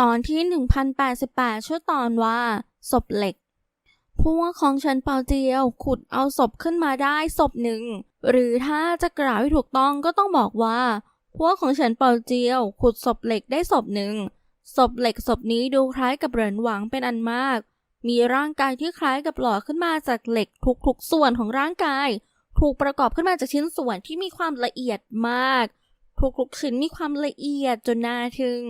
ตอนที่ 1088 ชื่อตอนว่า ศพเหล็ก พวกของฉันเปาเจียว ขุดเอาศพขึ้นมาได้ศพหนึ่ง หรือถ้าจะกล่าวให้ถูกต้องก็ต้องบอกว่า พวกของฉันเปาเจียว ขุดศพเหล็กได้ศพหนึ่ง ศพเหล็กศพนี้ดูคล้ายกับเหรินหวังเป็นอันมาก มีร่างกายที่คล้ายกับหล่อขึ้นมาจากเหล็กทุกๆส่วนของร่างกาย ถูกประกอบขึ้นมาจากชิ้นส่วนที่มีความละเอียดมาก ทุกๆชิ้นมีความละเอียดจนน่าทึ่ง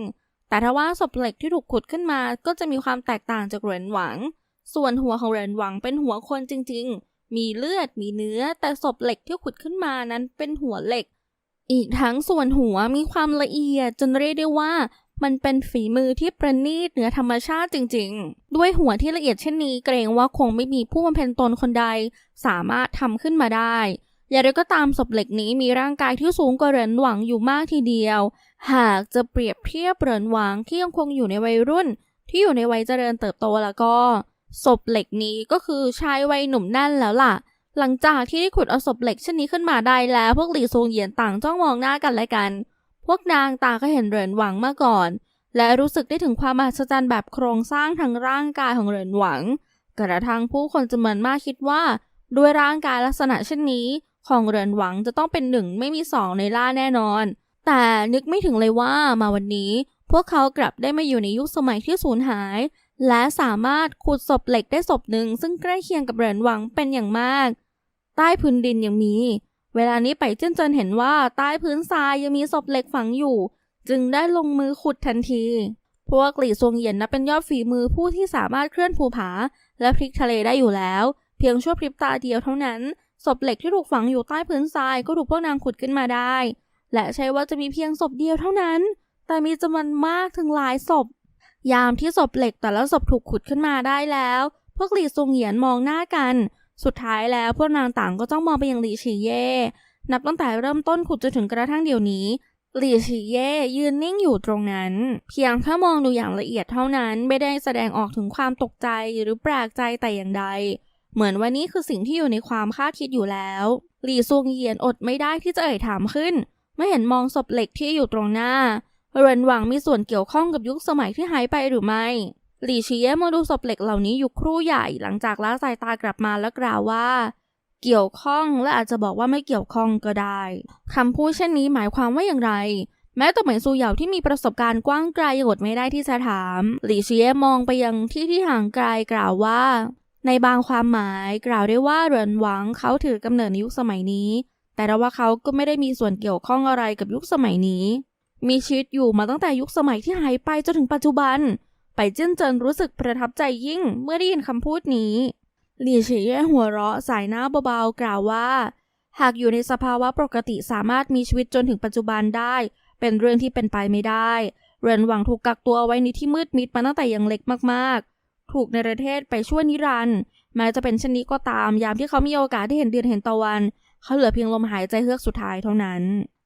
แต่ถ้าว่าศพเหล็กที่ถูกขุดขึ้นมาก็จะมีความแตกต่างจากเหรินหวัง ส่วนหัวของเหรินหวังเป็นหัวคนจริง ๆ มีเลือดมีเนื้อ แต่ศพเหล็กที่ขุดขึ้นมานั้นเป็นหัวเหล็ก อีกทั้งส่วนหัวมีความละเอียดจนเรียกได้ว่า มันเป็นฝีมือที่ประณีตเหนือธรรมชาติจริง ๆ ด้วยหัวที่ละเอียดเช่นนี้เกรงว่าคงไม่มีผู้บำเพ็ญตนคนใด สามารถทำขึ้นมาได้ อย่างไรก็ตามศพเหล็กนี้มีร่างกายที่สูงกว่าเหรินหวังอยู่มากทีเดียว หากจะเปรียบเทียบเหรินหวังที่ยังคงอยู่ในวัยรุ่น ที่อยู่ในวัยเจริญเติบโตแล้วก็ ศพเหล็กนี้ก็คือชายวัยหนุ่มแน่นแล้วล่ะ หลังจากที่ได้ขุดเอาศพเหล็กเช่นนี้ขึ้นมาได้แล้วพวกหลี่ซงเหยียนต่างจ้องมองหน้ากันและกัน พวกนางตาก็เห็นเหรินหวังมาก่อน และรู้สึกได้ถึงความมหัศจรรย์แบบโครงสร้างทางร่างกายของเหรินหวัง กระทั่งผู้คนจำนวนมากคิดว่า ด้วยร่างกายลักษณะเช่นนี้ ของเหรินหวังจะต้องเป็นหนึ่งไม่มีสองในล่าแน่นอน แต่นึกไม่ถึงเลยว่ามาวันนี้ พวกเขากลับได้มาอยู่ในยุคสมัยที่สูญหาย และสามารถขุดศพเหล็กได้ศพหนึ่งซึ่งใกล้เคียงกับเหรินหวังเป็นอย่างมาก ใต้พื้นดินยังมี เวลานี้ไปเจิ้นเจินเห็นว่าใต้พื้นทรายยังมีศพเหล็กฝังอยู่ จึงได้ลงมือขุดทันทีพวกหลี่ซวงเหยียนนับเป็นยอดฝีมือผู้ที่สามารถเคลื่อนภูผา และพลิกทะเลได้อยู่แล้ว เพียงชั่วพริบตาเดียวเท่านั้น ศพเหล็กที่ถูกฝังอยู่ใต้พื้นทรายก็ถูกพวกนางขุดขึ้นมาได้ และใช่ว่าจะมีเพียงศพเดียวเท่านั้น แต่มีจำนวนมากถึงหลายศพ ยามที่ศพเหล็กแต่ละศพถูกขุดขึ้นมาได้แล้ว พวกหลีซงเหยียนมองหน้ากัน สุดท้ายแล้วพวกนางต่างก็ต้องมองไปยังหลีฉีเย่นับตั้งแต่เริ่มต้นขุดจนถึงกระทั่งเดี๋ยวนี้หลีฉีเย่ยืนนิ่งอยู่ตรงนั้น เพียงแค่มองดูอย่างละเอียดเท่านั้น ไม่ได้แสดงออกถึงความตกใจหรือแปลกใจแต่อย่างใด เหมือนว่านี่คือสิ่งที่อยู่ในความคาดคิดอยู่แล้ว หลี่ซวงเยียนอดไม่ได้ที่จะเอ่ยถามขึ้นเมื่อเห็นมองศพเหล็กที่อยู่ตรงหน้าเรินหวังมีส่วนเกี่ยวข้องกับยุคสมัยที่หายไปหรือไม่ หลี่ชีเย่มองดูศพเหล็กเหล่านี้อยู่ครู่ใหญ่หลังจากละสายตากลับมาแล้วกล่าวว่า เกี่ยวข้องและอาจจะบอกว่าไม่เกี่ยวข้องก็ได้คำพูดเช่นนี้หมายความว่าอย่างไร แม้แต่เหมยซูเหยาที่มีประสบการณ์กว้างไกลยังอดไม่ได้ที่จะถาม หลี่ชียมองไปยังที่ที่ห่างไกลกล่าวว่า ในบางความหมายกล่าวได้ว่าเหรินหวังเขาถือกำเนิดในยุคสมัยนี้ แต่เราว่าเขาก็ไม่ได้มีส่วนเกี่ยวข้องอะไรกับยุคสมัยนี้ มีชีวิตอยู่มาตั้งแต่ยุคสมัยที่หายไปจนถึงปัจจุบัน ไปเจิ้นเจินรู้สึกประทับใจยิ่งเมื่อได้ยินคำพูดนี้ หลี่ฉียหัวเราะสายหน้าเบาๆกล่าวว่า หากอยู่ในสภาวะปกติสามารถมีชีวิตจนถึงปัจจุบันได้ เป็นเรื่องที่เป็นไปไม่ได้ เรนหวังถูกกักตัวไว้ในที่มืดมิดมาตั้งแต่ยังเล็กมากๆ ถูกในประเทศไปช่วยนิรันด์แม้จะเป็นเช่นนี้ก็ตาม ยามที่เขามีโอกาสได้เห็นเดือนเห็นตะวัน เขาเหลือเพียงลมหายใจเฮือกสุดท้ายเท่านั้น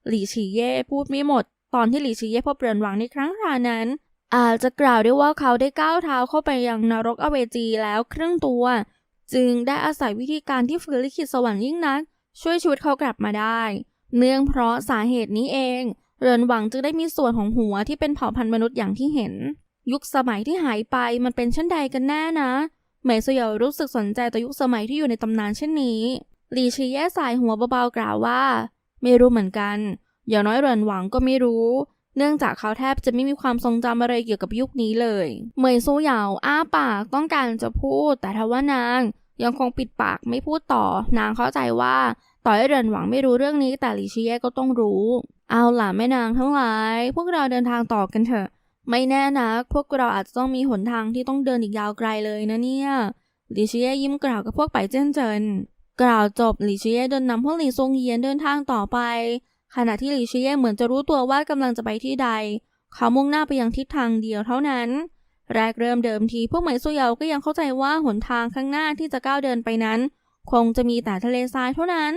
หลี่ฉีเย่พูดไม่หมด ตอนที่หลี่ฉีเย่พบเรินหวังในครั้งครานั้น อาจจะกล่าวได้ว่าเขาได้ก้าวเท้าเข้าไปยังนรกอเวจีแล้วครึ่งตัว จึงได้อาศัยวิธีการที่ฝืนลิขิตสวรรค์ยิ่งนักช่วยชีวิตเขากลับมาได้ เนื่องเพราะสาเหตุนี้เอง เรินหวังจึงได้มีส่วนของหัวที่เป็นเผ่าพันธุ์มนุษย์อย่างที่เห็น ยุคสมัยที่หายไปมันเป็นเช่นใดกันแน่นะเหมยเสยารู้สึกสนใจต่อยุคสมัยที่อยู่ในตำนานเช่นนี้ลีชีแย่สายหัวเบาๆกล่าวว่า ไม่รู้เหมือนกัน อย่างน้อยเรินหวังก็ไม่รู้ เนื่องจากเขาแทบจะไม่มีความทรงจำอะไรเกี่ยวกับยุคนี้เลยเหมยซูเหยาอ้าปากต้องการจะพูด แต่ทว่านาง ยังคงปิดปากไม่พูดต่อ นางเข้าใจว่าต่อให้เรินหวังไม่รู้เรื่องนี้ แต่ลีชีแย่ก็ต้องรู้ เอาล่ะแม่นางทั้งหลาย พวกเราเดินทางต่อกันเถอะ ไม่แน่นะพวกเราอาจจะต้องมีหนทางที่ต้องเดินอีกยาวไกลเลยนะเนี่ยหลีเชียยิ้มกล่าวกับพวกไปเจิ้นเจินกล่าวจบหลีเชียเดินนำพวกหลีซงเยียนเดินทางต่อไป ขณะที่หลีเชียเหมือนจะรู้ตัวว่ากำลังจะไปที่ใด เขามุ่งหน้าไปยังทิศทางเดียวเท่านั้น แรกเริ่มเดิมทีพวกเหมยซุยเยาก็ยังเข้าใจว่าหนทางข้างหน้าที่จะก้าวเดินไปนั้น คงจะมีแต่ทะเลทรายเท่านั้น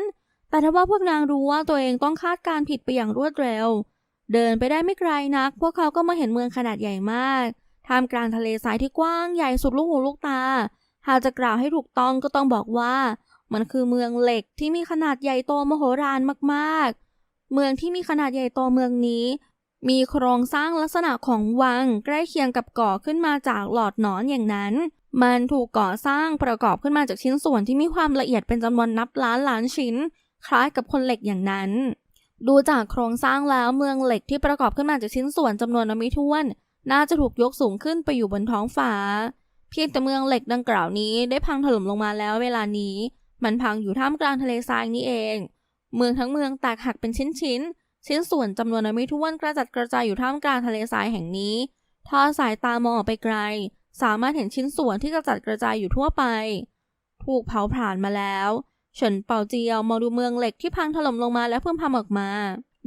แต่ถ้าว่าพวกนางรู้ว่าตัวเองต้องคาดการผิดไปอย่างรวดเร็ว เดินไปได้ไม่ไกลนัก พวกเขาก็มาเห็นเมืองขนาดใหญ่มาก ท่ามกลางทะเลทรายที่กว้างใหญ่สุดลูกหูลูกตา หากจะกล่าวให้ถูกต้องก็ต้องบอกว่า มันคือเมืองเหล็กที่มีขนาดใหญ่โตมโหฬารมากๆ เมืองที่มีขนาดใหญ่โตเมืองนี้ มีโครงสร้างลักษณะของวังใกล้เคียงกับก่อขึ้นมาจากหลอดหนอนอย่างนั้น มันถูกก่อสร้างประกอบขึ้นมาจากชิ้นส่วนที่มีความละเอียดเป็นจำนวนนับล้านล้านชิ้น คล้ายกับคนเหล็กอย่างนั้น ดูจากโครงสร้างแล้วเมืองเหล็กที่ประกอบขึ้นมาจากชิ้นส่วนจำนวนไม่ถ้วน น่าจะถูกยกสูงขึ้นไปอยู่บนท้องฟ้า เพียงแต่เมืองเหล็กดังกล่าวนี้ได้พังถล่มลงมาแล้วเวลานี้ มันพังอยู่ท่ามกลางทะเลทรายนี่เอง เมืองทั้งเมืองแตกหักเป็นชิ้นชิ้นชิ้นส่วนจำนวนไม่ถ้วนกระจัดกระจายอยู่ท่ามกลางทะเลทรายแห่งนี้ทอดสายตามองออกไปไกล สามารถเห็นชิ้นส่วนที่กระจัดกระจายอยู่ทั่วไป ถูกเผาผลาญมาแล้ว เฉินเป่าเจียวมองดูเมืองเหล็กที่พังถล่มลงมาแล้วเพิ่มพำออกมา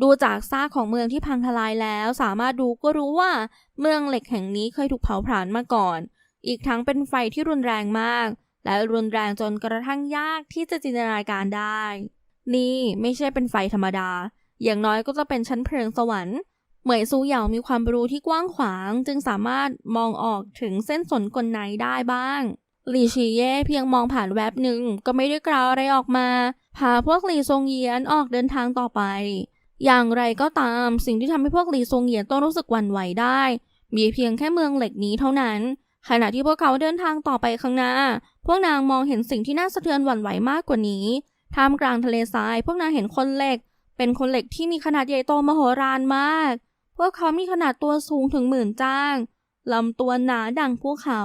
ดูจากซากของเมืองที่พังทลายแล้ว สามารถดูก็รู้ว่าเมืองเหล็กแห่งนี้เคยถูกเผาผลาญมาก่อน อีกทั้งเป็นไฟที่รุนแรงมาก และรุนแรงจนกระทั่งยากที่จะจินตนาการได้ นี่ไม่ใช่เป็นไฟธรรมดา อย่างน้อยก็จะเป็นชั้นเพลิงสวรรค์เหมยซูเหยามีความรู้ที่กว้างขวาง จึงสามารถมองออกถึงเส้นสนกลไนได้บ้าง หลี่ชีเย่เพียงมองผ่านแวบหนึ่งก็ไม่ได้กล่าวอะไรออกมา พาพวกหลี่ซงเยียนออกเดินทางต่อไป อย่างไรก็ตามสิ่งที่ทำให้พวกหลี่ซงเยียนต้องรู้สึกหวั่นไหวได้ มีเพียงแค่เมืองเหล็กนี้เท่านั้น ขณะที่พวกเขาเดินทางต่อไปข้างหน้า พวกนางมองเห็นสิ่งที่น่าสะเทือนหวั่นไหวมากกว่านี้ ท่ามกลางทะเลทราย พวกนางเห็นคนเหล็ก เป็นคนเหล็กที่มีขนาดใหญ่โตมโหฬารมาก พวกเขามีขนาดตัวสูงถึงหมื่นจ้างลำตัวหนาดังภูเขา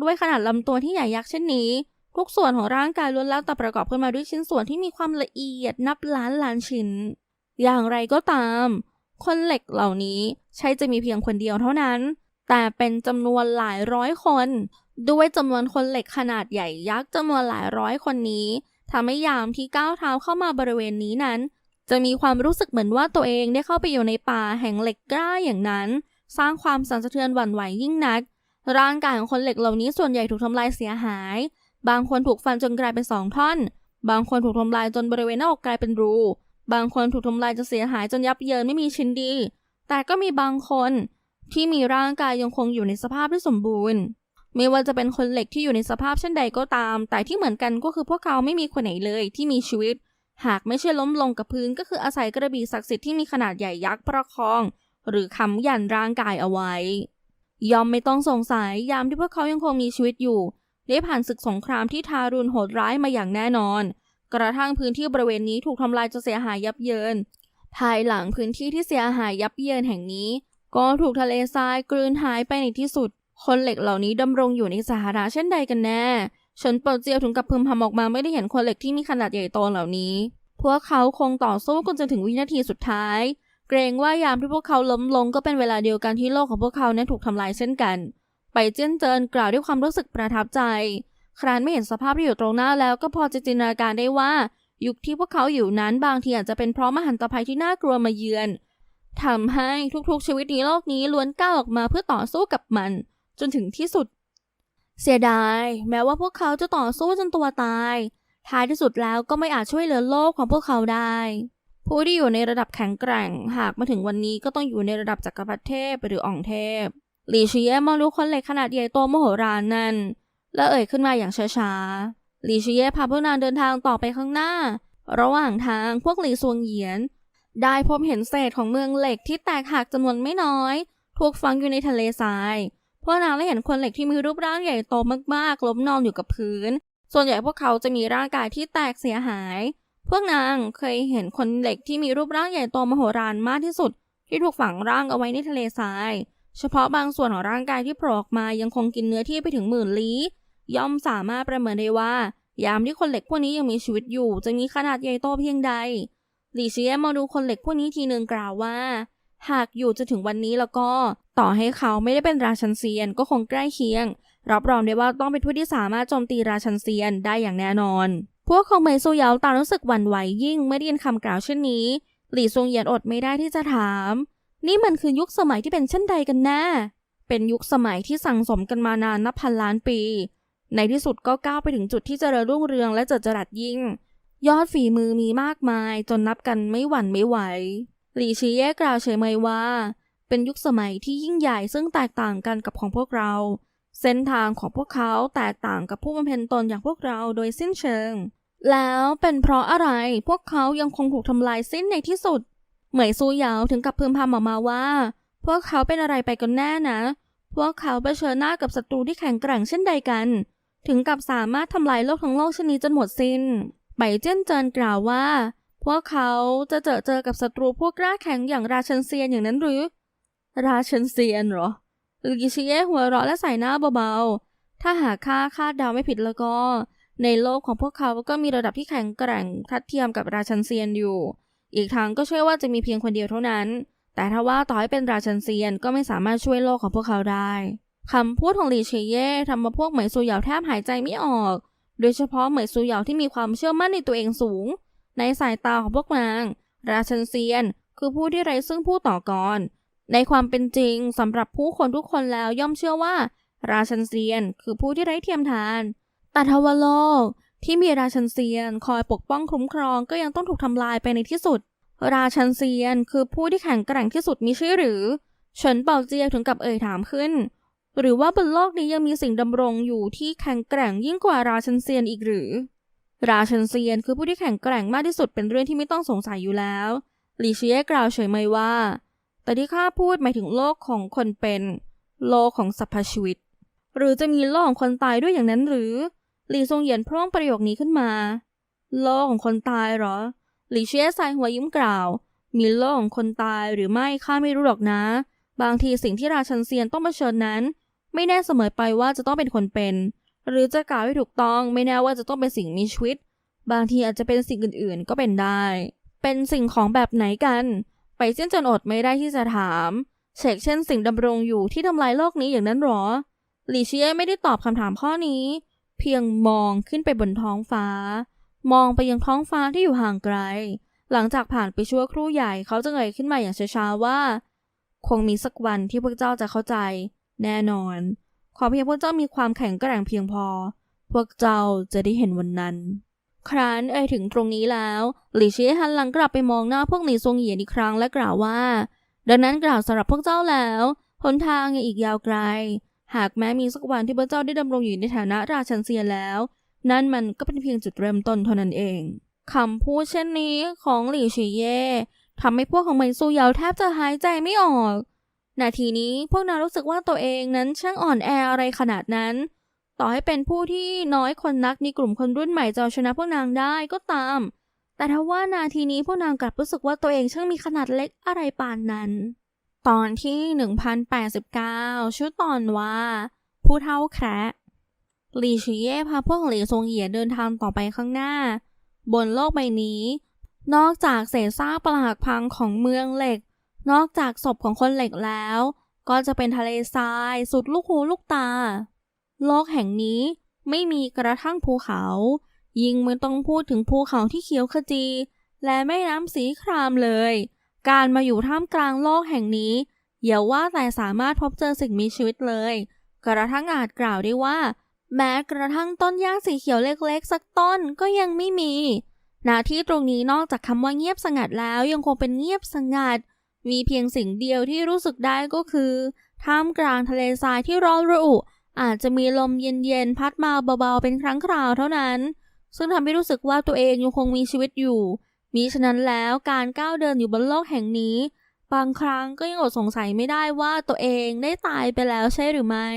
ด้วยขนาดลำตัวที่ใหญ่ยักษ์เช่นนี้ ทุกส่วนของร่างกายล้วนแล้วแต่ประกอบขึ้นมาด้วยชิ้นส่วนที่มีความละเอียดนับล้านล้านชิ้น อย่างไรก็ตาม คนเหล็กเหล่านี้ใช่จะมีเพียงคนเดียวเท่านั้น แต่เป็นจำนวนหลายร้อยคน ด้วยจำนวนคนเหล็กขนาดใหญ่ยักษ์จำนวนหลายร้อยคนนี้ทำให้ยามที่ก้าวเท้าเข้ามาบริเวณนี้นั้น จะมีความรู้สึกเหมือนว่าตัวเองได้เข้าไปอยู่ในป่าแห่งเหล็กกล้าอย่างนั้น สร้างความสั่นสะเทือนหวั่นไหวยิ่งนัก ร่างกายของคนเหล็กเหล่านี้ส่วนใหญ่ถูกทำลายเสียหาย บางคนถูกฟันจนกลายเป็นสองท่อน บางคนถูกทำลายจนบริเวณหน้าอกกลายเป็นรู บางคนถูกทำลายจนเสียหายจนยับเยินไม่มีชิ้นดี แต่ก็มีบางคนที่มีร่างกายยังคงอยู่ในสภาพที่สมบูรณ์ ไม่ว่าจะเป็นคนเหล็กที่อยู่ในสภาพเช่นใดก็ตาม แต่ที่เหมือนกันก็คือพวกเขาไม่มีคนไหนเลยที่มีชีวิต หากไม่ใช่ล้มลงกับพื้นก็คืออาศัยกระบี่ศักดิ์สิทธิ์ที่มีขนาดใหญ่ยักษ์ประคอง หรือค้ำยันร่างกายเอาไว้ ยอมไม่ต้องสงสัยยามที่พวกเขายังคงมีชีวิตอยู่ได้ผ่านศึกสงครามที่ทารุณโหดร้ายมาอย่างแน่นอน กระทั่งพื้นที่บริเวณนี้ถูกทำลายจนเสียหายยับเยิน ภายหลังพื้นที่ที่เสียหายยับเยินแห่งนี้ ก็ถูกทะเลทรายกลืนหายไปในที่สุด คนเหล็กเหล่านี้ดำรงอยู่ในสถานะเช่นใดกันแน่ฉันเปิดเจียวถึงกับพึมพำออกมาไม่ได้เห็นคนเหล็กที่มีขนาดใหญ่โตเหล่านี้ พวกเขาคงต่อสู้กันจนถึงวินาทีสุดท้าย เกรงว่ายามที่พวกเขาล้มลงก็เป็นเวลาเดียวกันที่โลกของพวกเขาเนั้นถูกทำลายเช่นกัน ไปเจี้ยนเจินกล่าวด้วยความรู้สึกประทับใจ ครานไม่เห็นสภาพที่อยู่ตรงหน้าแล้วก็พอจะจินตนาการได้ว่า ยุคที่พวกเขาอยู่นั้นบางทีอาจจะเป็นเพราะมหันตภัยที่น่ากลัวมาเยือนทำให้ทุกๆชีวิตในโลกนี้ล้วนก้าวออกมาเพื่อต่อสู้กับมัน จนถึงที่สุด เสียดาย แม้ว่าพวกเขาจะต่อสู้จนตัวตาย ท้ายที่สุดแล้วก็ไม่อาจช่วยเหลือโลกของพวกเขาได้ ผู้ที่อยู่ในระดับแข็งแกร่ง หากมาถึงวันนี้ก็ต้องอยู่ในระดับจักรพรรดิเทพหรืออ่องเทพ หลีเชียมองดูคนเหล็กขนาดใหญ่โตมโหฬารนั่นและเอ่ยขึ้นมาอย่างช้าๆ หลีเชียพาพวกนางเดินทางต่อไปข้างหน้า ระหว่างทางพวกหลีซวงเหยียน ได้พบเห็นเศษของเมืองเหล็กที่แตกหักจำนวนไม่น้อย ถูกฝังอยู่ในทะเลทราย พวกนางได้เห็นคนเหล็กที่มีรูปร่างใหญ่โตมากๆ ล้มนอนอยู่กับพื้น ส่วนใหญ่พวกเขาจะมีร่างกายที่แตกเสียหาย พวกนางเคยเห็นคนเหล็กที่มีรูปร่างใหญ่โตมโหฬารมากที่สุด ที่ถูกฝังร่างเอาไว้ในทะเลทราย เฉพาะบางส่วนของร่างกายที่โผล่ออกมายังคงกินเนื้อที่ไปถึงหมื่นลี้ ย่อมสามารถประเมินได้ว่า ยามที่คนเหล็กพวกนี้ยังมีชีวิตอยู่ จะมีขนาดใหญ่โตเพียงใดหลีเชียมองดูคนเหล็กพวกนี้ทีหนึ่งกล่าวว่า หากอยู่จนถึงวันนี้แล้วก็ ต่อให้เขาไม่ได้เป็นราชันเซียนก็คงใกล้เคียง รับรองได้ว่าต้องเป็นผู้ที่สามารถโจมตีราชันเซียนได้อย่างแน่นอน วกของเหมยซูเหยาต่างรู้สึกหวั่นไหวยิ่งเมื่อได้ยินคำกล่าวเช่นนี้ หลี่ซงเหยียนอดไม่ได้ที่จะถาม นี่มันคือยุคสมัยที่เป็นเช่นใดกันแน่ เป็นยุคสมัยที่สั่งสมกันมานานนับพันล้านปี ในที่สุดก็ก้าวไปถึงจุดที่เจริญรุ่งเรืองและเจิดจรัสยิ่ง ยอดฝีมือมีมากมายจนนับกันไม่หวั่นไม่ไหว หลี่ชีเย่กล่าวเฉยเมยว่า เป็นยุคสมัยที่ยิ่งใหญ่ซึ่งแตกต่างกันกับของพวกเราเส้นทางของพวกเขาแตกต่างกับผู้บำเพ็ญตนอย่างพวกเราโดยสิ้นเชิง แล้วเป็นเพราะอะไรพวกเขายังคงถูกทำลายสิ้นในที่สุด เหมยซูเหยาถึงกับพึมพำออกมาว่า พวกเขาเป็นอะไรไปกันแน่นะ พวกเขาเผชิญหน้ากับศัตรูที่แข็งแกร่งเช่นใดกัน ถึงกับสามารถทำลายโลกทั้งโลกชนิดจนหมดสิน้นไบเจ้นเจินกล่าวว่า พวกเขาจะเจอเจอกับศัตรูพวกกล้าแข็งอย่างราชันเซียนอย่างนั้นหรือ ราชันเซียนเหรอลูกิชิเย่หัวเราะและใส่หน้าเบาๆถ้าหากข้าคาดเดาไม่ผิดแล้วก็ ในโลกของพวกเขาก็มีระดับที่แข็งแกร่งทัดเทียมกับราชันเซียนอยู่ อีกทั้งก็เชื่อว่าจะมีเพียงคนเดียวเท่านั้น แต่ถ้าว่าต่อให้เป็นราชันเซียนก็ไม่สามารถช่วยโลกของพวกเขาได้คำพูดของหลีเชเย่ทำมาพวกเหมยซูเหยาแทบหายใจไม่ออก โดยเฉพาะเหมยซูเหยาที่มีความเชื่อมั่นในตัวเองสูง ในสายตาของพวกนาง ราชันเซียน คือผู้ที่ไร้ซึ่งผู้ต่อกร ในความเป็นจริงสำหรับผู้คนทุกคนแล้วย่อมเชื่อว่า ราชันเซียน คือผู้ที่ไร้เทียมทาน แต่ทว่าโลกที่มีราชันเซียนคอยปกป้องคุ้มครองก็ยังต้องถูกทำลายไปในที่สุด ราชันเซียนคือผู้ที่แข็งแกร่งที่สุดมีชื่อหรือเฉินเป่าเจียถึงกับเอ่ยถามขึ้น หรือว่าบนโลกนี้ยังมีสิ่งดำรงอยู่ที่แข็งแกร่งยิ่งกว่าราชันเซียนอีกหรือ ราชันเซียนคือผู้ที่แข็งแกร่งมากที่สุดเป็นเรื่องที่ไม่ต้องสงสัยอยู่แล้วหลีเชียกล่าวเฉยไม่ว่า แต่ที่ข้าพูดหมายถึงโลกของคนเป็น โลกของสรรพชีวิต หรือจะมีโลกของคนตายด้วยอย่างนั้นหรือ หลีซงเหยียนพร่องประโยคนี้ขึ้นมา โลกของคนตายเหรอ หลีเชียสายหัวยิ้มกล่าว มีโลกของคนตายหรือไม่ข้าไม่รู้หรอกนะ บางทีสิ่งที่ราชันเซียนต้องเผชิญนั้น ไม่แน่เสมอไปว่าจะต้องเป็นคนเป็น หรือจะกล่าวให้ถูกต้องไม่แน่ว่าจะต้องเป็นสิ่งมีชีวิต บางทีอาจจะเป็นสิ่งอื่นๆ ก็เป็นได้ เป็นสิ่งของแบบไหนกัน ไปเส้นจนอดไม่ได้ที่จะถาม เชกเช่นสิ่งดำรงอยู่ที่ทำลายโลกนี้อย่างนั้นหรอ หลีเชียไม่ได้ตอบคำถามข้อนี้ เพียงมองขึ้นไปบนท้องฟ้า มองไปยังท้องฟ้าที่อยู่ห่างไกล หลังจากผ่านไปชั่วครู่ใหญ่เขาจึงเอ่ยขึ้นมาอย่างช้าๆว่า คงมีสักวันที่พวกเจ้าจะเข้าใจ แน่นอน ขอเพียงพวกเจ้ามีความแข็งแกร่งเพียงพอ พวกเจ้าจะได้เห็นวันนั้น ครั้นเอ่ยถึงตรงนี้แล้วหลี่เชียหันหลังกลับไปมองหน้าพวกหนีซวงเหยียนอีกครั้งและกล่าวว่า ดังนั้นกล่าวสำหรับพวกเจ้าแล้วหนทางยังอีกยาวไกล หากแม้มีสักวันที่พวกเจ้าได้ดำรงอยู่ในฐานะราชันเซียนแล้ว นั่นมันก็เป็นเพียงจุดเริ่มต้นเท่านั้นเองคำพูดเช่นนี้ของหลี่ชีเย่ทำให้พวกของเหมยซูเหยาแทบจะหายใจไม่ออก นาทีนี้พวกนางรู้สึกว่าตัวเองนั้นช่างอ่อนแออะไรขนาดนั้น ต่อให้เป็นผู้ที่น้อยคนนักในกลุ่มคนรุ่นใหม่จะชนะพวกนางได้ก็ตาม แต่ถ้าว่านาทีนี้พวกนางกลับรู้สึกว่าตัวเองช่างมีขนาดเล็กอะไรปานนั้น ตอนที่ 1089 ชื่อตอนว่า ผู้เท่าแคระหลีชีเย่พาพวกหลีซงเหยียเดินทางต่อไปข้างหน้า บนโลกใบนี้ นอกจากเศษซากปรักพังของเมืองเหล็ก นอกจากศพของคนเหล็กแล้ว ก็จะเป็นทะเลทรายสุดลูกหูลูกตา โลกแห่งนี้ไม่มีกระทั่งภูเขา ยิ่งไม่ต้องพูดถึงภูเขาที่เขียวขจี และแม่น้ำสีครามเลย การมาอยู่ท่ามกลางโลกแห่งนี้อย่าว่าแต่สามารถพบเจอสิ่งมีชีวิตเลย กระทั่งอาจกล่าวได้ว่า แม้กระทั่งต้นหญ้าสีเขียวเล็กๆ สักต้นก็ยังไม่มีณที่ตรงนี้นอกจากคำว่าเงียบสงัดแล้วยังคงเป็นเงียบสงัด มีเพียงสิ่งเดียวที่รู้สึกได้ก็คือท่ามกลางทะเลทรายที่ร้อนระอุ อาจจะมีลมเย็นๆ พัดมาเบาๆ เป็นครั้งคราวเท่านั้น ซึ่งทำให้รู้สึกว่าตัวเองยังคงมีชีวิตอยู่ มิฉะนั้นแล้วการก้าวเดินอยู่บนโลกแห่งนี้ บางครั้งก็ยังอดสงสัยไม่ได้ว่าตัวเองได้ตายไปแล้วใช่หรือไม่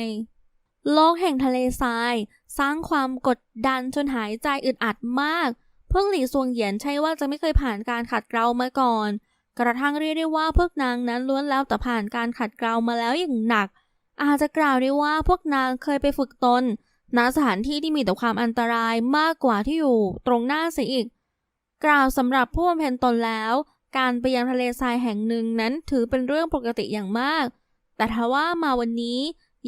โลกแห่งทะเลทราย สร้างความกดดันจนหายใจอึดอัดมากเพิ่งหลี่ซวงเหยียนใช่ว่าจะไม่เคยผ่านการขัดเกลามาก่อน กระทั่งเรียกได้ว่าพวกนางนั้นล้วนแล้วแต่ผ่านการขัดเกลามาแล้วอย่างหนัก อาจจะกล่าวได้ว่าพวกนางเคยไปฝึกตนณสถานที่ที่มีแต่ความอันตรายมากกว่าที่อยู่ตรงหน้าเสียอีก กล่าวสำหรับผู้บำเพ็ญตนแล้ว การไปยังทะเลทรายแห่งหนึ่งนั้นถือเป็นเรื่องปกติอย่างมาก แต่ถ้าว่ามาวันนี้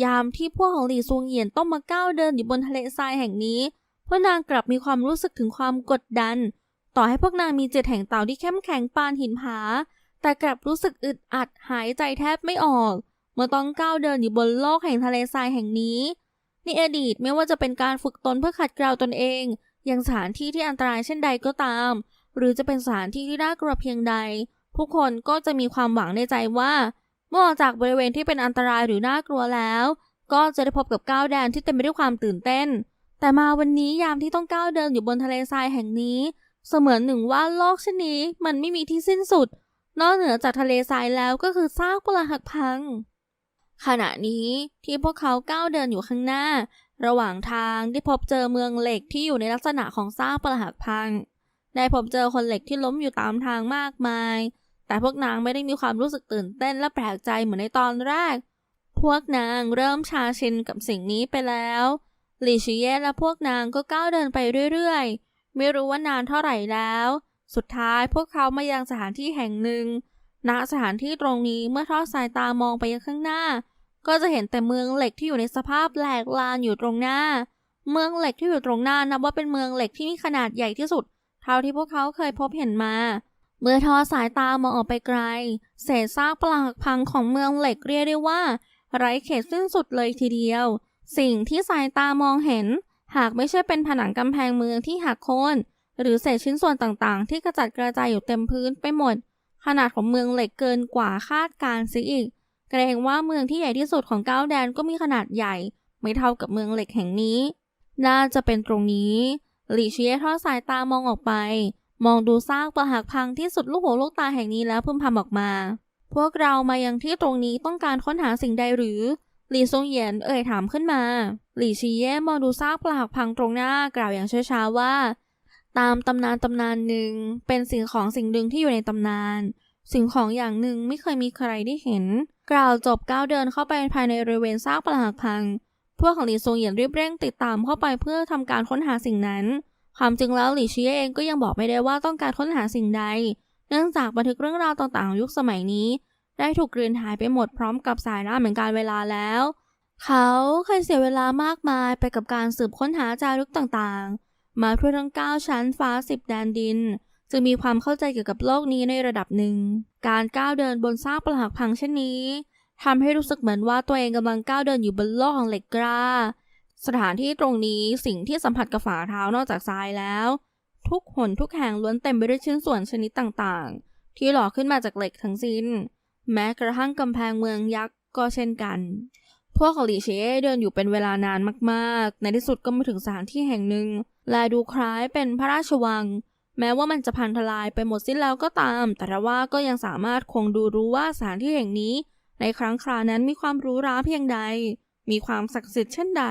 ยามที่พวกของหลี่ซวงเหยียนต้องมาก้าวเดินอยู่บนทะเลทรายแห่งนี้พวกนางกลับมีความรู้สึกถึงความกดดัน ต่อให้พวกนางมีเจิตแห่งเต่าที่เข้มแข็งปานหินผา แต่กลับรู้สึกอึดอัดหายใจแทบไม่ออก เมื่อต้องก้าวเดินอยู่บนโลกแห่งทะเลทรายแห่งนี้ในอดีตไม่ว่าจะเป็นการฝึกตนเพื่อขัดเกลาตนเอง ยังสถานที่ที่อันตรายเช่นใดก็ตาม หรือจะเป็นสถานที่ที่น่ากลัวเพียงใด ผู้คนก็จะมีความหวังในใจว่า เมื่อออกจากบริเวณที่เป็นอันตรายหรือน่ากลัวแล้ว ก็จะได้พบกับก้าวแดนที่เต็มไปด้วยความตื่นเต้น แต่มาวันนี้ยามที่ต้องก้าวเดินอยู่บนทะเลทรายแห่งนี้ เสมือนหนึ่งว่าโลกเช่นนี้มันไม่มีที่สิ้นสุด นอกเหนือจากทะเลทรายแล้วก็คือซากปรักหักพังขณะนี้ที่พวกเขาก้าวเดินอยู่ข้างหน้า ระหว่างทางได้พบเจอเมืองเหล็กที่อยู่ในลักษณะของซากปรักหักพัง ได้พบเจอคนเหล็กที่ล้มอยู่ตามทางมากมาย แต่พวกนางไม่ได้มีความรู้สึกตื่นเต้นและแปลกใจเหมือนในตอนแรก พวกนางเริ่มชาชินกับสิ่งนี้ไปแล้วหลีชิเย่และพวกนางก็ก้าวเดินไปเรื่อยๆ ไม่รู้ว่านานเท่าไหร่แล้ว สุดท้ายพวกเขามายังสถานที่แห่งหนึ่งณสถานที่ตรงนี้เมื่อทอดสายตามองไปยังข้างหน้า ก็จะเห็นแต่เมืองเหล็กที่อยู่ในสภาพแหลกลานอยู่ตรงหน้า เมืองเหล็กที่อยู่ตรงหน้านับว่าเป็นเมืองเหล็กที่มีขนาดใหญ่ที่สุด เท่าที่พวกเขาเคยพบเห็นมา เมื่อทอสายตามองออกไปไกล เศษซากปลักหักพังของเมืองเหล็กเรียกได้ว่า ไร้เขตสิ้นสุดเลยทีเดียว สิ่งที่สายตามองเห็น หากไม่ใช่เป็นผนังกำแพงเมืองที่หักโค่นหรือเศษชิ้นส่วนต่างๆ ที่กระจัดกระจายอยู่เต็มพื้นไปหมด ขนาดของเมืองเหล็กเกินกว่าคาดการณ์ซิอีก เกรงว่าเมืองที่ใหญ่ที่สุดของเก้าแดนก็มีขนาดใหญ่ ไม่เท่ากับเมืองเหล็กแห่งนี้ น่าจะเป็นตรงนี้หลี่เชียทอดสายตามองออกไป มองดูซากปรักหักพังที่สุดลูกหูลูกตาแห่งนี้แล้วพึมพำออกมา พวกเรามายังที่ตรงนี้ต้องการค้นหาสิ่งใดหรือ หลี่ซงเหยียนเอ่ยถามขึ้นมา หลี่ชีเย่มองดูซากปรักหักพังตรงหน้ากล่าวอย่างช้าๆว่า ตามตำนานตำนานหนึ่งเป็นสิ่งของสิ่งหนึ่งที่อยู่ในตำนาน สิ่งของอย่างหนึ่งไม่เคยมีใครได้เห็น กล่าวจบก้าวเดินเข้าไปภายในบริเวณซากปรักหักพัง พวกของหลีซงเหยียนรีบเร่งติดตามเข้าไปเพื่อทำการค้นหาสิ่งนั้น ความจริงแล้วหลี่ชียเองก็ยังบอกไม่ได้ว่าต้องการค้นหาสิ่งใด เนื่องจากบันทึกเรื่องราวต่างๆของยุคสมัยนี้ ได้ถูกกลืนหายไปหมดพร้อมกับสายล่าเหมือนการเวลาแล้ว เขาเคยเสียเวลามากมายไปกับการสืบค้นหาจารึกต่างๆ มาทั่วทั้ง9ชั้นฟ้าสิบแดนดิน จึงมีความเข้าใจเกี่ยวกับโลกนี้ในระดับหนึ่ง การก้าวเดินบนซากปรักหักพังเช่นนี้ทำให้รู้สึกเหมือนว่าตัวเองกำลังก้าวเดินอยู่บนโลกของเหล็กกล้า สถานที่ตรงนี้สิ่งที่สัมผัสกับฝ่าเท้านอกจากทรายแล้ว ทุกหนทุกแห่งล้วนเต็มไปด้วยชิ้นส่วนชนิดต่างๆ ที่หล่อขึ้นมาจากเหล็กทั้งสิ้น แม้กระทั่งกำแพงเมืองยักษ์ก็เช่นกัน พวกของหลีเชเดินอยู่เป็นเวลานานมากๆ ในที่สุดก็มาถึงสถานที่แห่งหนึ่งและดูคล้ายเป็นพระราชวัง แม้ว่ามันจะพังทลายไปหมดสิ้นแล้วก็ตาม แต่ว่าก็ยังสามารถคงดูรู้ว่าสถานที่แห่งนี้ ในครั้งครานั้นมีความหรู้ราเพียงใด มีความศักดิ์สิทธิ์เช่นใด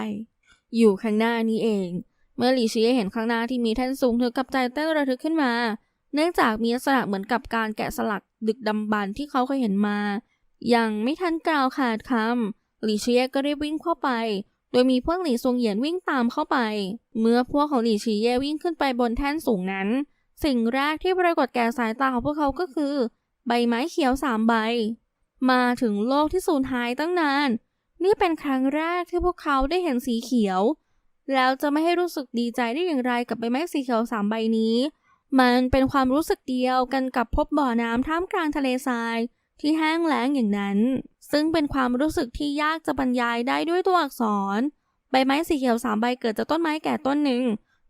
อยู่ข้างหน้านี้เอง เมื่อหลีเชียเห็นข้างหน้าที่มีแท่นสูงเธอกับใจเต้นระทึกขึ้นมา เนื่องจากมีลักษณะเหมือนกับการแกะสลักดึกดำบรรพ์ที่เขาเคยเห็นมา ยังไม่ทันกล่าวขาดคำหลี่ชียก็ได้วิ่งเข้าไปโดยมีพวกหลี่ซงเหยียนวิ่งตามเข้าไป เมื่อพวกของหลี่ชีเย่วิ่งขึ้นไปบนแท่นสูงนั้น สิ่งแรกที่ปรากฏแก่สายตาของพวกเขาก็คือ ใบไม้เขียวสามใบ มาถึงโลกที่สูญหายตั้งนาน นี่เป็นครั้งแรกที่พวกเขาได้เห็นสีเขียว แล้วจะไม่ให้รู้สึกดีใจได้อย่างไรกับใบไม้สีเขียวสามใบนี้ มันเป็นความรู้สึกเดียวกันกับพบบ่อน้ำท่ามกลางทะเลทรายที่แห้งแล้งอย่างนั้น ซึ่งเป็นความรู้สึกที่ยากจะบรรยายได้ด้วยตัวอักษร ใบไม้สีเขียวสามใบเกิดจากต้นไม้แก่ต้นหนึ่ง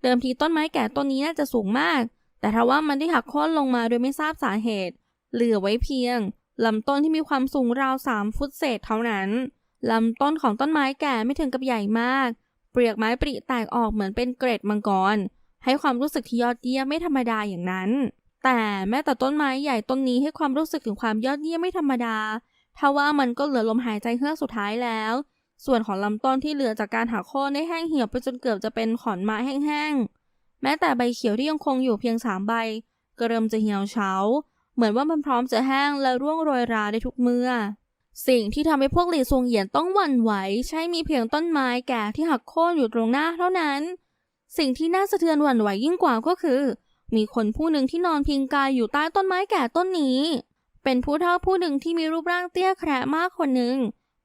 เดิมทีต้นไม้แก่ต้นนี้น่าจะสูงมาก แต่ทว่ามันได้หักโค่นลงมาโดยไม่ทราบสาเหตุ เหลือไว้เพียงลำต้นที่มีความสูงราวสามฟุตเศษเท่านั้นลำต้นของต้นไม้แก่ไม่ถึงกับใหญ่มาก เปลือกไม้ปริแตกออกเหมือนเป็นเกร็ดมังกร ให้ความรู้สึกที่ยอดเยี่ยมไม่ธรรมดาอย่างนั้น แต่แม้แต่ต้นไม้ใหญ่ต้นนี้ให้ความรู้สึกถึงความยอดเยี่ยมไม่ธรรมดาทว่ามันก็เหลือลมหายใจเฮือกสุดท้ายแล้ว ส่วนของลำต้นที่เหลือจากการหักโค่นได้แห้งเหี่ยวไปจนเกือบจะเป็นขอนไม้แห้งๆ แม้แต่ใบเขียวที่ยังคงอยู่เพียงสามใบ ก็เริ่มจะเหี่ยวเฉา เหมือนว่ามันพร้อมจะแห้งและร่วงโรยราได้ทุกเมื่อ สิ่งที่ทำให้พวกหลีซวงเหยียนต้องหวั่นไหว ใช่มีเพียงต้นไม้แก่ที่หักโค่นอยู่ตรงหน้าเท่านั้น สิ่งที่น่าสะเทือนหวั่นไหวยิ่งกว่าก็คือ มีคนผู้หนึ่งที่นอนพิงกายอยู่ใต้ต้นไม้แก่ต้นนี้ เป็นผู้เฒ่าผู้หนึ่งที่มีรูปร่างเตี้ยแคระมากคนหนึ่ง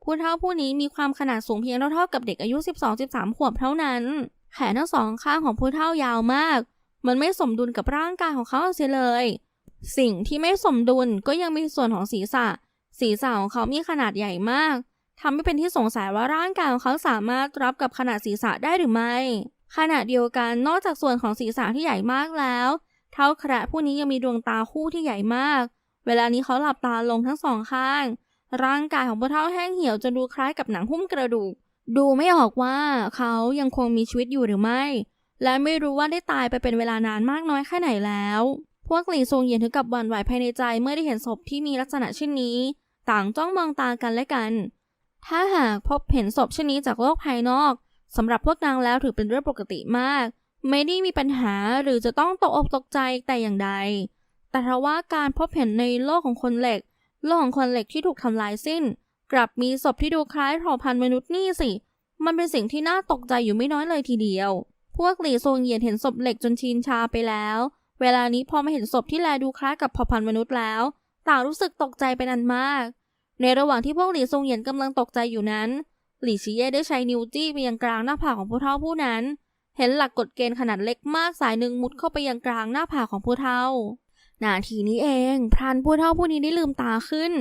ผู้เฒ่าผู้นี้มีความขนาดสูงเพียงเท่าๆกับเด็กอายุ 12-13 ขวบเท่านั้น แขนทั้งสองข้างของผู้เฒ่ายาวมาก มันไม่สมดุลกับร่างกายของเขาเสียเลย สิ่งที่ไม่สมดุลก็ยังมีส่วนของศีรษะ ศีรษะของเขามีขนาดใหญ่มากทำให้เป็นที่สงสัยว่าร่างกายของเขาสามารถรับกับขนาดศีรษะได้หรือไม่ ขณะเดียวกันนอกจากส่วนของศีรษะที่ใหญ่มากแล้ว เท้าแคระผู้นี้ยังมีดวงตาคู่ที่ใหญ่มาก เวลานี้เขาหลับตาลงทั้งสองข้าง ร่างกายของผู้เฒ่าแห้งเหี่ยวจนดูคล้ายกับหนังหุ้มกระดูก ดูไม่ออกว่าเขายังคงมีชีวิตอยู่หรือไม่ และไม่รู้ว่าได้ตายไปเป็นเวลานานมากน้อยแค่ไหนแล้ว พวกหลี่ซงเยียนถึงกับหวั่นไหวภายในใจเมื่อได้เห็นศพที่มีลักษณะเช่นนี้ ต่างจ้องมองตากันและกัน ถ้าหากพบเห็นศพเช่นนี้จากโลกภายนอกสำหรับพวกนางแล้วถือเป็นเรื่องปกติมาก ไม่ได้มีปัญหาหรือจะต้องตกอกตกใจแต่อย่างใด แต่ทว่าการพบเห็นในโลกของคนเหล็ก โลกของคนเหล็กที่ถูกทำลายสิ้น กลับมีศพที่ดูคล้ายเผ่าพันธุ์มนุษย์นี่สิ มันเป็นสิ่งที่น่าตกใจอยู่ไม่น้อยเลยทีเดียว พวกหลี่ซงเหยียนเห็นศพเหล็กจนชินชาไปแล้ว เวลานี้พอมาเห็นศพที่แลดูคล้ายกับเผ่าพันธุ์มนุษย์แล้ว ต่างรู้สึกตกใจเป็นอันมาก ในระหว่างที่พวกหลี่ซงเหยียนกำลังตกใจอยู่นั้น หลี่ชีเย่ได้ใช้นิ้วจี้ไปยังกลางหน้าผากของผู้เฒ่าผู้นั้น เห็นหลักกฎเกณฑ์ขนาดเล็กมากสายหนึ่งมุดเข้าไปยังกลางหน้าผากของผู้เฒ่า นาทีนี้เองพรานผู้เฒ่าผู้นี้ได้ลืมตาขึ้น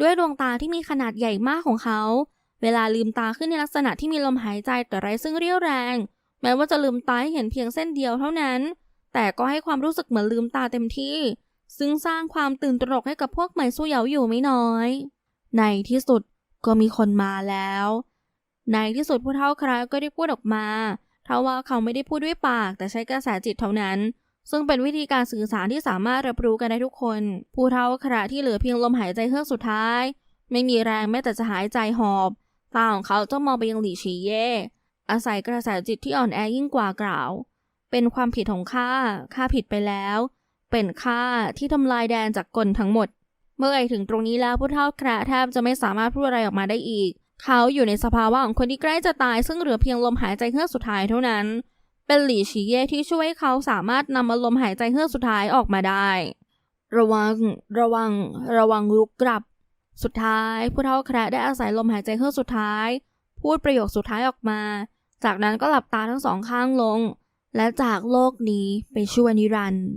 ด้วยดวงตาที่มีขนาดใหญ่มากของเขา เวลาลืมตาขึ้นในลักษณะที่มีลมหายใจแต่ไร้ซึ่งเรี่ยวแรง แม้ว่าจะลืมตาให้เห็นเพียงเส้นเดียวเท่านั้น แต่ก็ให้ความรู้สึกเหมือนลืมตาเต็มที่ ซึ่งสร้างความตื่นตระหนกให้กับพวกใหม่สู้เหยาอยู่ไม่น้อย ในที่สุดก็มีคนมาแล้ว ในที่สุดผู้เฒ่าคราก็ได้พูดออกมาทว่าเขาไม่ได้พูดด้วยปากแต่ใช้กระแสจิตเท่านั้น ซึ่งเป็นวิธีการสื่อสารที่สามารถรับรู้กันได้ทุกคน ผู้เฒ่าคราที่เหลือเพียงลมหายใจเฮือกสุดท้าย ไม่มีแรงแม้แต่จะหายใจหอบตาของเขาจ้องมองไปยังหลี่ชีเย่อาศัยกระแสจิตที่อ่อนแอยิ่งกว่ากล่าว เป็นความผิดของข้าข้าผิดไปแล้ว เป็นข้าที่ทำลายแดนจากกลทั้งหมด เมื่อไอถึงตรงนี้แล้วผู้เฒ่าคราแทบจะไม่สามารถพูดอะไรออกมาได้อีก เขาอยู่ในสภาวะของคนที่ใกล้จะตายซึ่งเหลือเพียงลมหายใจเฮือกสุดท้ายเท่านั้น เป็นหลีชีเย่ที่ช่วยให้เขาสามารถนำมาลมหายใจเฮือกสุดท้ายออกมาได้ ระวัง ระวัง ระวังลุกกลับ สุดท้าย ผู้เฒ่าแคระได้อาศัยลมหายใจเฮือกสุดท้าย พูดประโยคสุดท้ายออกมา จากนั้นก็หลับตาทั้งสองข้างลง และจากโลกนี้ไปชั่วนิรันดร์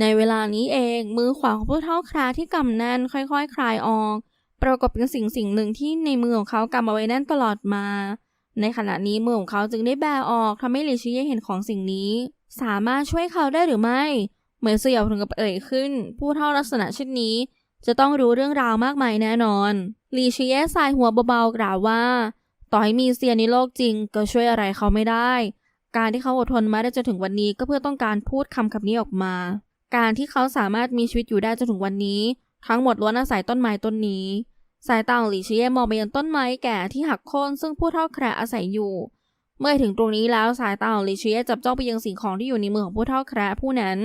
ในเวลานี้เองมือขวาของผู้เฒ่าแคระที่กำแน่นค่อยๆคคลายออก ปรากฏเป็นสิ่งสิ่งหนึ่งที่ในมือของเขากำเอาไว้แน่นตลอดมา ในขณะนี้มือของเขาจึงได้แบออกทำให้ลิชิเย่เห็นของสิ่งนี้ สามารถช่วยเขาได้หรือไม่ เหมือนเสี่ยวถึงกับเอ่ยขึ้น ผู้เฒ่าลักษณะเช่นนี้ จะต้องรู้เรื่องราวมากมายแน่นอนลีชิเย่สายหัวเบาๆกล่าวว่า ต่อให้มีเซียนในโลกจริง ก็ช่วยอะไรเขาไม่ได้ การที่เขาอดทนมาได้จนถึงวันนี้ก็เพื่อต้องการพูดคำคำนี้ออกมา การที่เขาสามารถมีชีวิตอยู่ได้จนถึงวันนี้ ทั้งหมดล้วนอาศัยต้นไม้ต้นนี้ สายตาของหลีชิเย่มองไปยังต้นไม้แก่ที่หักโค่นซึ่งผู้เฒ่าแคระอาศัยอยู่ เมื่อถึงตรงนี้แล้วสายตาของหลีชิเย่จับจ้องไปยังสิ่งของที่อยู่ในมือของผู้เฒ่าแคระผู้นั้น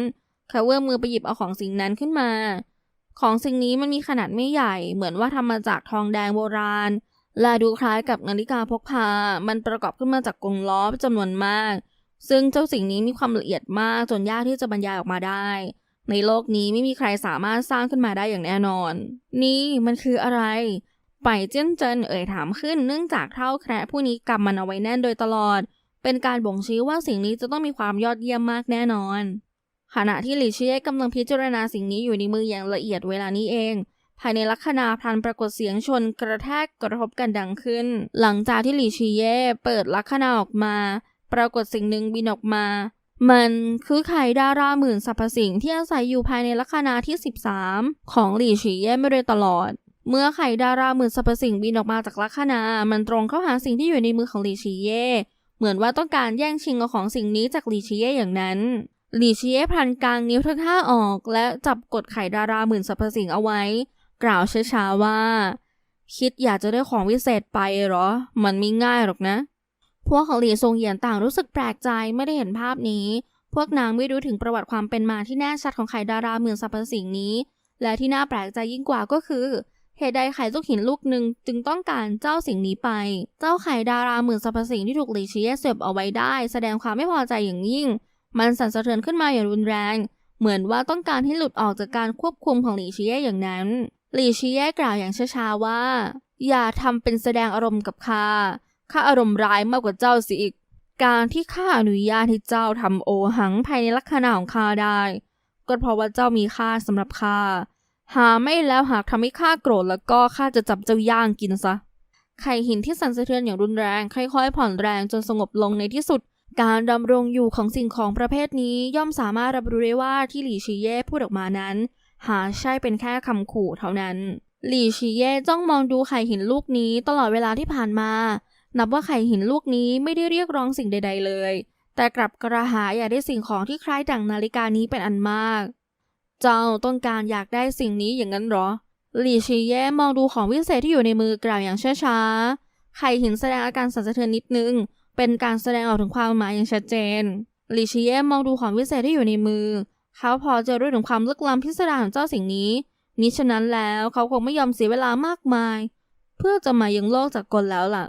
เขาเอื้อมมือไปหยิบเอาของสิ่งนั้นขึ้นมา ของสิ่งนี้มันมีขนาดไม่ใหญ่ เหมือนว่าทำมาจากทองแดงโบราณ และดูคล้ายกับนาฬิกาพกพา มันประกอบขึ้นมาจากกลงล้อจำนวนมาก ซึ่งเจ้าสิ่งนี้มีความละเอียดมากจนยากที่จะบรรยายออกมาได้ ในโลกนี้ไม่มีใครสามารถสร้างขึ้นมาได้อย่างแน่นอน นี่มันคืออะไร ไปเจี้นเจินเอ่ยถามขึ้น เนื่องจากเท่าแคระผู้นี้กำมันเอาไว้แน่นโดยตลอด เป็นการบ่งชี้ว่าสิ่งนี้จะต้องมีความยอดเยี่ยมมากแน่นอน ขณะที่หลี่เชียกำลังพิจารณาสิ่งนี้อยู่ในมืออย่างละเอียดเวลานี้เอง ภายในลักษณะพลันปรากฏเสียงชนกระแทกกระทบกันดังขึ้น หลังจากที่หลี่ชีเย่เปิดลักษณะออกมา ปรากฏสิ่งหนึ่งบินออกมา มันคือไข่ดาราหมื่นสรรพสิ่งที่อาศัยอยู่ภายในลักษณะที่ 13 ของหลี่ชีเย่ไม่โดยตลอด เมื่อไข่ดาราหมื่นสรรพสิ่งบินออกมาจากลักษณะมันตรงเข้าหาสิ่งที่อยู่ในมือของหลี่ชีเย่เหมือนว่าต้องการแย่งชิงเอาของสิ่งนี้จากหลี่ชีเย่อย่างนั้น หลี่ชีเย่พลันกลางนิ้วทั้งห้าออก และจับกดไข่ดาราหมื่นสรรพสิ่งเอาไว้ กล่าวช้าๆว่า คิดอยากจะได้ของวิเศษไปเหรอ มันไม่ง่ายหรอกนะ พวกของหลีซงเหยียนต่างรู้สึกแปลกใจไม่ได้เห็นภาพนี้ พวกนางไม่รู้ถึงประวัติความเป็นมาที่แน่ชัดของไข่ดาราหมื่นสรรพสิ่งนี้ และที่น่าแปลกใจยิ่งกว่าก็คือเหตุใดไข่ลูกหินลูกหนึ่งจึงต้องการเจ้าสิ่งนี้ไป เจ้าไข่ดาราหมื่นสรรพสิ่งที่ถูกหลีชีเย่เสียบเอาไว้ได้ แสดงความไม่พอใจอย่างยิ่ง มันสั่นสะเทือนขึ้นมาอย่างรุนแรง เหมือนว่าต้องการให้หลุดออกจากการควบคุมของหลีชีเย่อย่างนั้น หลีชีเย่กล่าวอย่างช้าๆว่า อย่าทำเป็นแสดงอารมณ์กับข้า ข้าอารมณ์ร้ายมากกว่าเจ้าสิอีก การที่ข้าอนุญาตให้เจ้าทำโอหังภายในลักษณะของข้าได้ ก็เพราะว่าเจ้ามีค่าสำหรับข้า หาไม่แล้วหากทำให้ข้าโกรธแล้วก็ข้าจะจับเจ้าย่างกินซะ ไข่หินที่สั่นสะเทือนอย่างรุนแรงค่อยๆผ่อนแรงจนสงบลงในที่สุด การดำรงอยู่ของสิ่งของประเภทนี้ย่อมสามารถรับรู้ได้ว่าที่หลี่ชีเย่พูดออกมานั้น หาใช่เป็นแค่คำขู่เท่านั้น หลี่ชีเย่จ้องมองดูไข่หินลูกนี้ตลอดเวลาที่ผ่านมา นับว่าไข่หินลูกนี้ไม่ได้เรียกร้องสิ่งใด ๆ เลย แต่กลับกระหายอยากได้สิ่งของที่คล้ายดั่งนาฬิกานี้เป็นอันมาก เจ้าต้องการอยากได้สิ่งนี้อย่างนั้นหรอหลี่ชีเย่มองดูของวิเศษที่อยู่ในมือกล่าวอย่างช้าๆ ไข่หินแสดงอาการสั่นสะเทือนนิดนึง เป็นการแสดงออกถึงความหมายอย่างชัดเจน หลี่ชีเย่มองดูของวิเศษที่อยู่ในมือ เขาพอจะรู้ถึงความลึกล้ำพิสดารของเจ้าสิ่งนี้มิฉะนั้นแล้วเขาคงไม่ยอมเสียเวลามากมาย เพื่อจะมายังโลกจากกลแล้วล่ะ